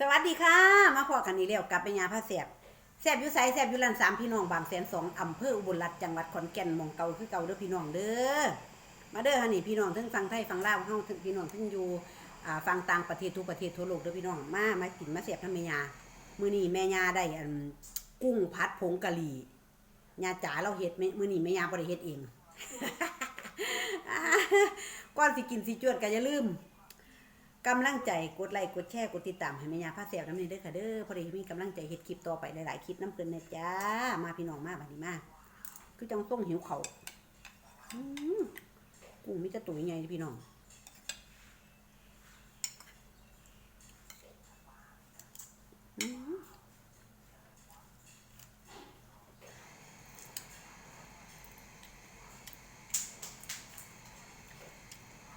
สวัสดีค่ะ มาพอกันอีกแล้วกับเป็นยาผ้าแสบแสบอยู่ไสแสบอยู่ลันสามพี่น้องบางแสนสองอำเภออุบลรัตน์จังหวัดขอนแก่นมองเก่าคือเก่าเด้อพี่น้องเด้อมาเด้อฮะนี่พี่น้องทั้งฟังไทยฟังลาวเฮาทั้งพี่น้องทั้งอยู่อ่าฟังต่างประเทศทุกประเทศทั่วโลกเด้อพี่น้องมามากินมาแสบทั้งแม่ยามื้อนี้แม่ยาได้อันกุ้งผัดผงกะหรี่ยาจ๋าเราเฮ็ดม่มื้อนี้แม่ยาบ่ได้เฮ็ดเองก่อนสิกินสิจวดก็อย่าลืม กำลังใจกดไลค์กดแชร์กดติดตามให้แม่ยาพาแซวน้ำนี้ด้อค่ะเด้อพอดีมีกำลังใจเฮ็ดคลิปต่อไปหลายๆคลิปน้ำเพิ่นนะจ้ามาพี่น้องมากบัดนี้มากคือจังต้องหิวเขาอืมกุ้งมีแต่ตุ๋ยไงพี่น้องอืม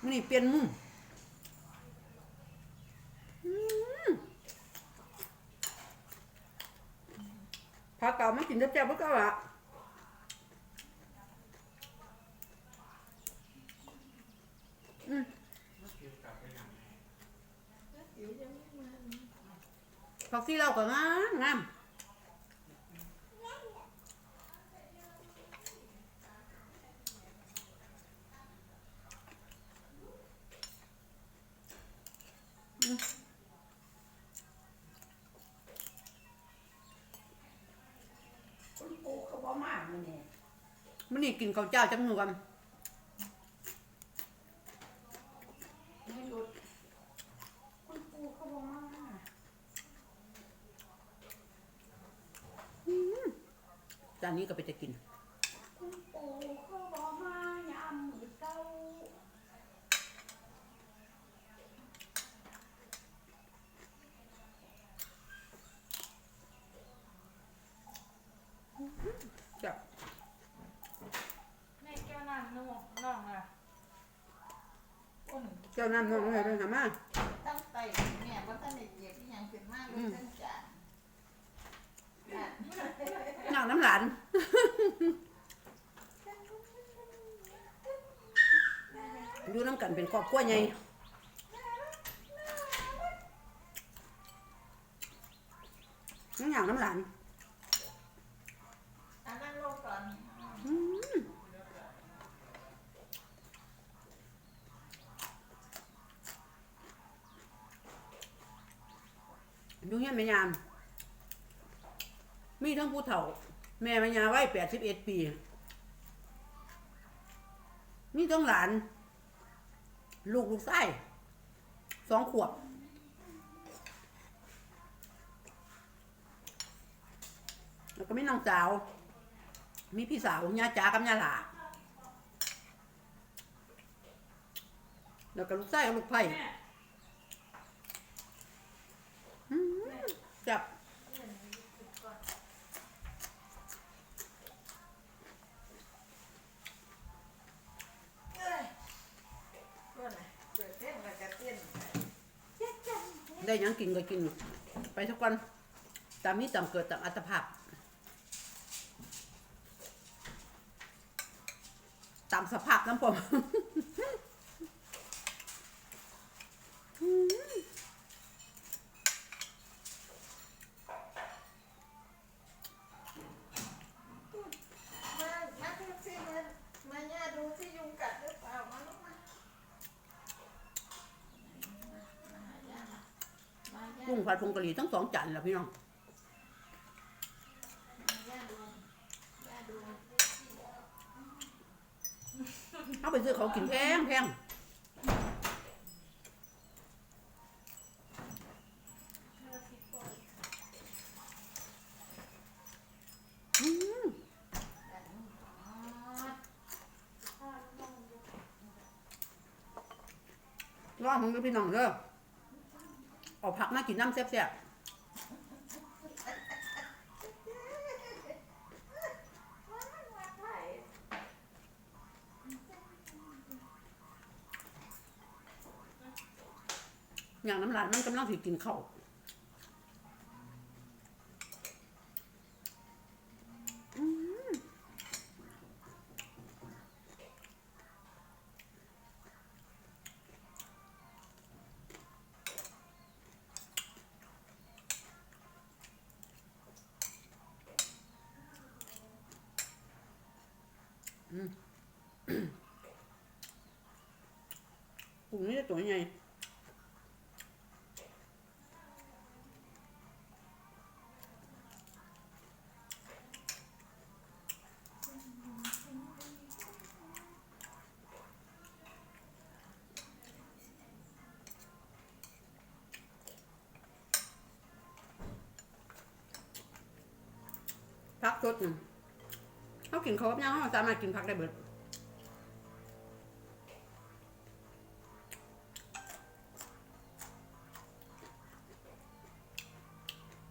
มื้อนี่เปลี่ยนมุม พาเก่ามากินเจ็บๆเพื่อเก่าอะอืมผักซีเราก็งามงามอืม มันนี่กินข้าวเจ้าจังหนวมไม่หลุดคุณปูเขาบอกมาจานนี้ก็ไปจะกิน คุณปูเขาบอกมายามมือเก้า จ้ะ แม่แก้วน้ำนุ่มน้องอะอุ่น เจ้าน้ำน้องอะไรไปหามาตั้งใจแม่ว่าท่านเด็กเหยียบที่ยังขึ้นมากเลยตั้งจานนั่นน้องน้ำหลานอยู่น้ำกันเป็นครอบครัวใหญ่น้ำหยางน้ำหลานอันนั้นโลกก่อน อืม ดูเงี้ยแม่ยาม มีทั้งผู้เฒ่า แม่แม่ยาไว้แปดสิบเอ็ดปี มีทั้งหลาน ลูกลูกไส้สองขวบแล้วก็มีน้องสาว มีพี่สาวญาจ๋ากับญาหลาแล้วก็ลูกไส้กับลูกไผ่ ได้ยังกินก็กิน ไปทุกวันตามนี้ตามเกิดตามอัตภาพ ตามสภาพน้ำผม มามาดูสิมามาย่าดูที่ยุงกัดหรือเปล่ามาลูกมามาหาย่ามามาย่า กุ้ง ผัดผงกะหรี่ทั้งสองจานแล้วพี่น้องเอาไปซื้อเขากินแพงแพงอืมรอของเด้อพี่น้องเด้อ เอาผักมากินน้ำแซ่บๆอย่างน้ำลายมันกำลังถือกินเข่า กุ้งนี่ตัวใหญ่พักสดหนึ่ง เขากินเขากับยังเขาสามารถกินพักได้เบิด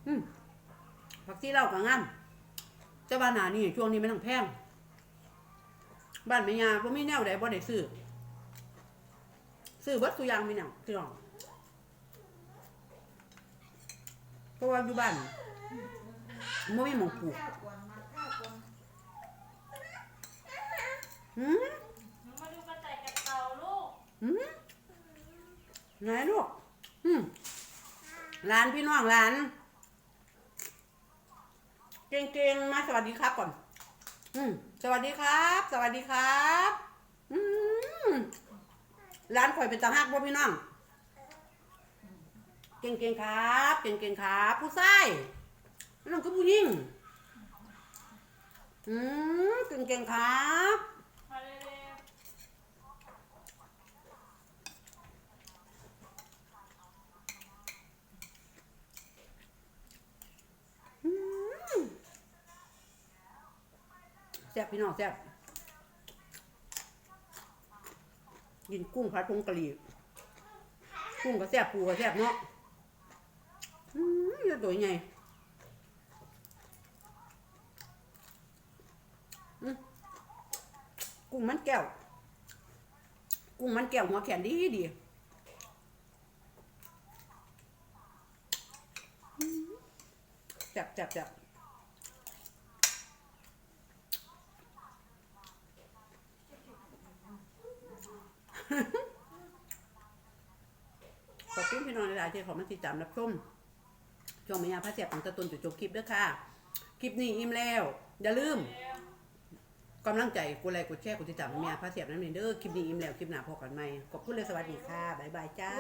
อืมผักที่เล่ากับงามแต่บ้านหนานี่ช่วงนี้ไม่ต้องแพง บ้านแม่ยาบ่มีแนวใดบ่ได้ซื้อ ซื้อเบิดทุกอย่างมีแนวพี่น้องเพราะว่าอยู่บ้านบ่มีหมองปลูก ข้าวก่อนมาข้าวก่อน หืมมาดูกระต่ายกับเต่าลูกหืมไหนลูกหืมหลานพี่น้องหลาน เก่งๆ มาสวัสดีครับก่อน อืมสวัสดีครับ สวัสดีครับ อืมร้านข่อยเป็นตาฮักบ่พี่น้อง เก่งๆ ครับ เก่งๆ ครับ ผู้ชายน้องคือผู้หญิงอืมเก่งๆ ครับ มาเร็ว อืมแซ่บพี่น้องแซ่บกินกุ้งผัดผงกะหรี่กุ้งก็แซ่บปูก็แซ่บเนาะอืมเยอะตัวใหญ่กุ้งมันแก้ว กุ้งมันแก้วหัวแขนดีดีอืมแซ่บแซ่บแซ่บ ขอบคุณพี่น้องหลายๆที่เขอมาติดตามรับชมช่วงมายาพระเสียบของตะตุนจุดจบคลิปด้วยค่ะ คลิปนี้อิ่มแล้ว อย่าลืมกำลังใจกูไลค์กูแชร์กูติดตามมายาพระเสียบนั่นเองเด้อคลิปนี้อิ่มแล้วคลิปหน้าพอกันใหม่ขอบคุณเลยสวัสดีค่ะบ๊ายบายจ้า